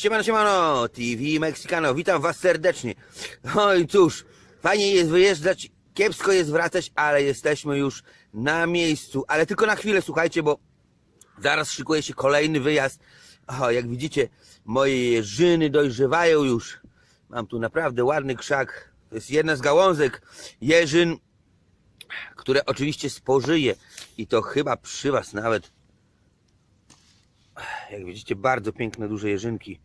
Siemano, siemano, TV Mexicano, witam was serdecznie. I cóż, fajnie jest wyjeżdżać, kiepsko jest wracać, ale jesteśmy już na miejscu. Ale tylko na chwilę, słuchajcie, bo zaraz szykuje się kolejny wyjazd. O, jak widzicie, moje jeżyny dojrzewają już. Mam tu naprawdę ładny krzak. To jest jedna z gałązek jeżyn, które oczywiście spożyję. I to chyba przy was nawet. Jak widzicie, bardzo piękne, duże jeżynki.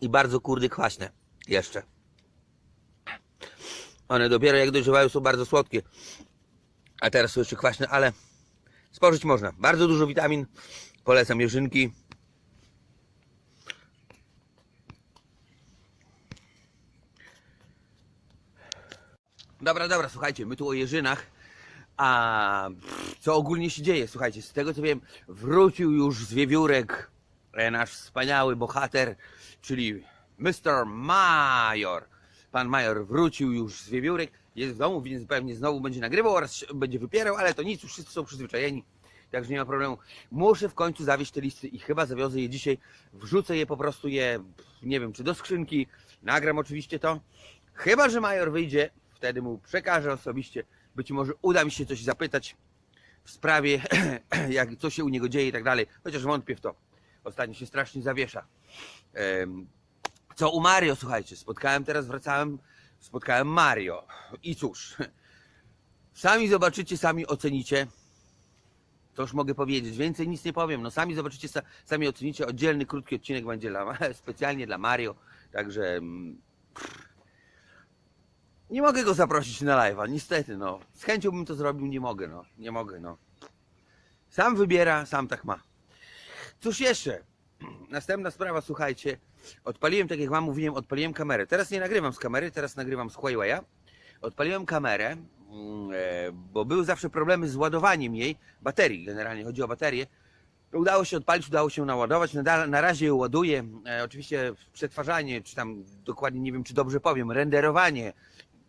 I bardzo kurdy kwaśne. Jeszcze. One dopiero jak dojrzewają są bardzo słodkie. A teraz są jeszcze kwaśne, ale spożyć można. Bardzo dużo witamin. Polecam jeżynki. Dobra, dobra, słuchajcie, my tu o jeżynach. A co ogólnie się dzieje? Słuchajcie, z tego co wiem, wrócił już z wiewiórek e, nasz wspaniały bohater, czyli Mr. Major. Pan Major wrócił już z wiewiórek, jest w domu, więc pewnie znowu będzie nagrywał oraz będzie wypierał, ale to nic, już wszyscy są przyzwyczajeni, także nie ma problemu. Muszę w końcu zawieźć te listy i chyba zawiozę je dzisiaj. Wrzucę je po prostu je, nie wiem, czy do skrzynki, nagram oczywiście to. Chyba, że Major wyjdzie, wtedy mu przekażę osobiście. Być może uda mi się coś zapytać w sprawie, jak, co się u niego dzieje i tak dalej. Chociaż wątpię w to. Ostatnio się strasznie zawiesza. Co u Mario, słuchajcie, spotkałem teraz, wracałem, spotkałem Mario. I cóż, sami zobaczycie, sami ocenicie. To już mogę powiedzieć, więcej nic nie powiem. No sami zobaczycie, sa- sami ocenicie. Oddzielny, krótki odcinek będzie dla, specjalnie dla Mario. Także mm, nie mogę go zaprosić na live'a, niestety, no. Z chęcią bym to zrobił, nie mogę, no. Nie mogę, no. Sam wybiera, sam tak ma. Cóż jeszcze? Następna sprawa, słuchajcie. Odpaliłem, tak jak wam mówiłem, odpaliłem kamerę. Teraz nie nagrywam z kamery, teraz nagrywam z Huawei'a. Odpaliłem kamerę, mm, e, bo były zawsze problemy z ładowaniem jej, baterii, generalnie chodzi o baterię. Udało się odpalić, udało się naładować. Na, na razie ją ładuję. E, oczywiście przetwarzanie, czy tam dokładnie nie wiem, czy dobrze powiem, renderowanie,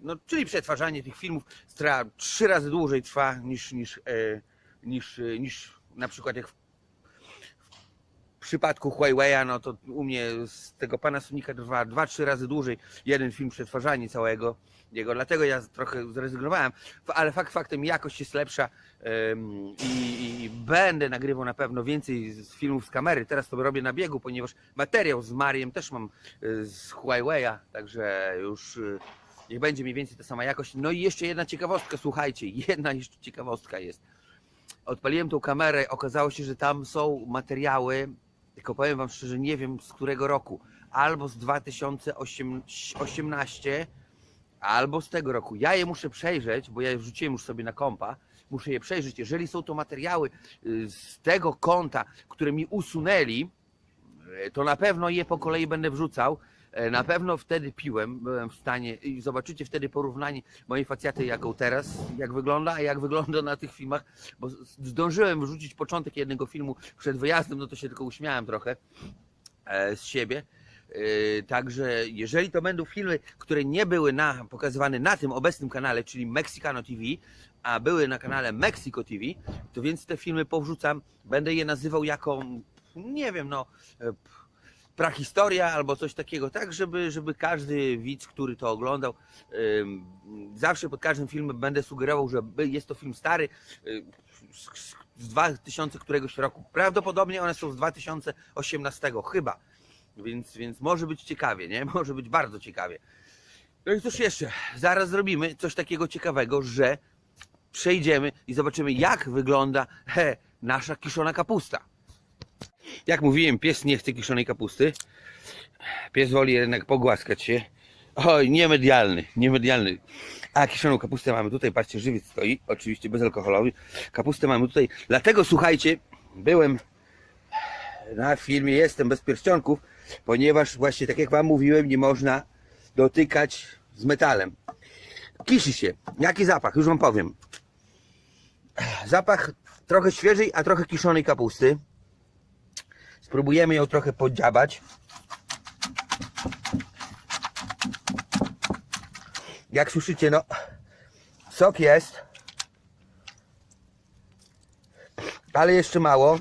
no, czyli przetwarzanie tych filmów trwa trzy razy dłużej trwa niż, niż, e, niż, e, niż na przykład jak w, w przypadku Huawei'a, no to u mnie z tego Panasonica trwa dwa, trzy razy dłużej jeden film przetwarzanie całego jego, dlatego ja trochę zrezygnowałem, ale fakt faktem jakość jest lepsza i, i będę nagrywał na pewno więcej z filmów z kamery. Teraz to robię na biegu, ponieważ materiał z Mariem też mam y, z Huawei'a, także już y, niech będzie mniej więcej ta sama jakość. No i jeszcze jedna ciekawostka, słuchajcie, jedna jeszcze ciekawostka jest. Odpaliłem tą kamerę, okazało się, że tam są materiały, tylko powiem wam szczerze, nie wiem z którego roku, albo z 2018, albo z tego roku. Ja je muszę przejrzeć, bo ja je wrzuciłem już sobie na kompa, muszę je przejrzeć. Jeżeli są to materiały y, z tego konta, które mi usunęli, y, to na pewno je po kolei będę wrzucał. E, Na pewno wtedy piłem, byłem w stanie i zobaczycie wtedy porównanie mojej facjaty, jaką teraz, jak wygląda, a jak wygląda na tych filmach, bo zdążyłem wrzucić początek jednego filmu przed wyjazdem, no to się tylko uśmiałem trochę e, z siebie. E, Także jeżeli to będą filmy, które nie były na, pokazywane na tym obecnym kanale, czyli Mexicano TV, a były na kanale Mexico TV, to więc te filmy powrzucam, będę je nazywał jako, nie wiem, no, prahistoria albo coś takiego, tak, żeby, żeby każdy widz, który to oglądał, zawsze pod każdym filmem będę sugerował, że jest to film stary, y, z 2000 któregoś roku. Prawdopodobnie one są z 2018 chyba, więc, więc może być ciekawie, nie? Może być bardzo ciekawie. No i cóż jeszcze, zaraz zrobimy coś takiego ciekawego, że przejdziemy i zobaczymy jak wygląda he, nasza kiszona kapusta. Jak mówiłem, pies nie chce kiszonej kapusty. Pies woli jednak pogłaskać się. Oj, niemedialny, niemedialny. A kiszoną kapustę mamy tutaj, patrzcie, żywiec stoi, oczywiście bezalkoholowy. Kapustę mamy tutaj, dlatego słuchajcie, byłem na filmie, jestem bez pierścionków, ponieważ właśnie tak jak wam mówiłem, nie można dotykać z metalem. Kiszy się. Jaki zapach? Już wam powiem. Zapach trochę świeżej, a trochę kiszonej kapusty. Spróbujemy ją trochę podziabać. Jak słyszycie, no sok jest, ale jeszcze mało.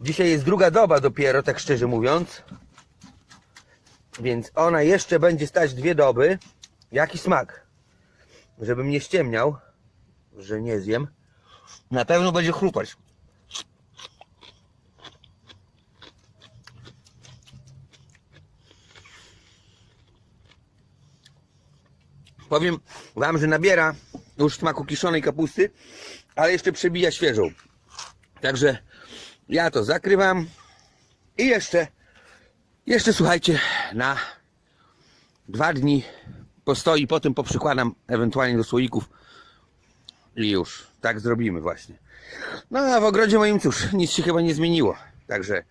Dzisiaj jest druga doba dopiero, tak szczerze mówiąc. Więc ona jeszcze będzie stać dwie doby. Jaki smak? Żebym nie ściemniał, że nie zjem. Na pewno będzie chrupać. Powiem wam, że nabiera już smaku kiszonej kapusty, ale jeszcze przebija świeżą. Także ja to zakrywam i jeszcze, jeszcze słuchajcie, na dwa dni postoi, potem poprzykładam ewentualnie do słoików i już tak zrobimy właśnie. No a w ogrodzie moim cóż, nic się chyba nie zmieniło. Także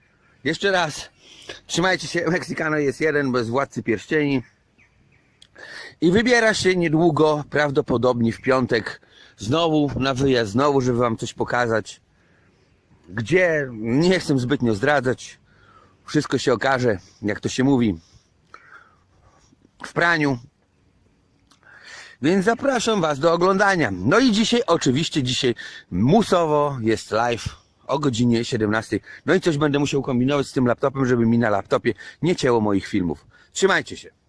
jeszcze raz trzymajcie się, Meksykano jest jeden bez władcy pierścieni i wybiera się niedługo, prawdopodobnie w piątek, znowu na wyjazd, znowu, żeby wam coś pokazać. Gdzie? Nie chcę zbytnio zdradzać. Wszystko się okaże, jak to się mówi, w praniu. Więc zapraszam Was do oglądania. No i dzisiaj, oczywiście, dzisiaj musowo jest live o godzinie 17. No i coś będę musiał kombinować z tym laptopem, żeby mi na laptopie nie cięło moich filmów. Trzymajcie się.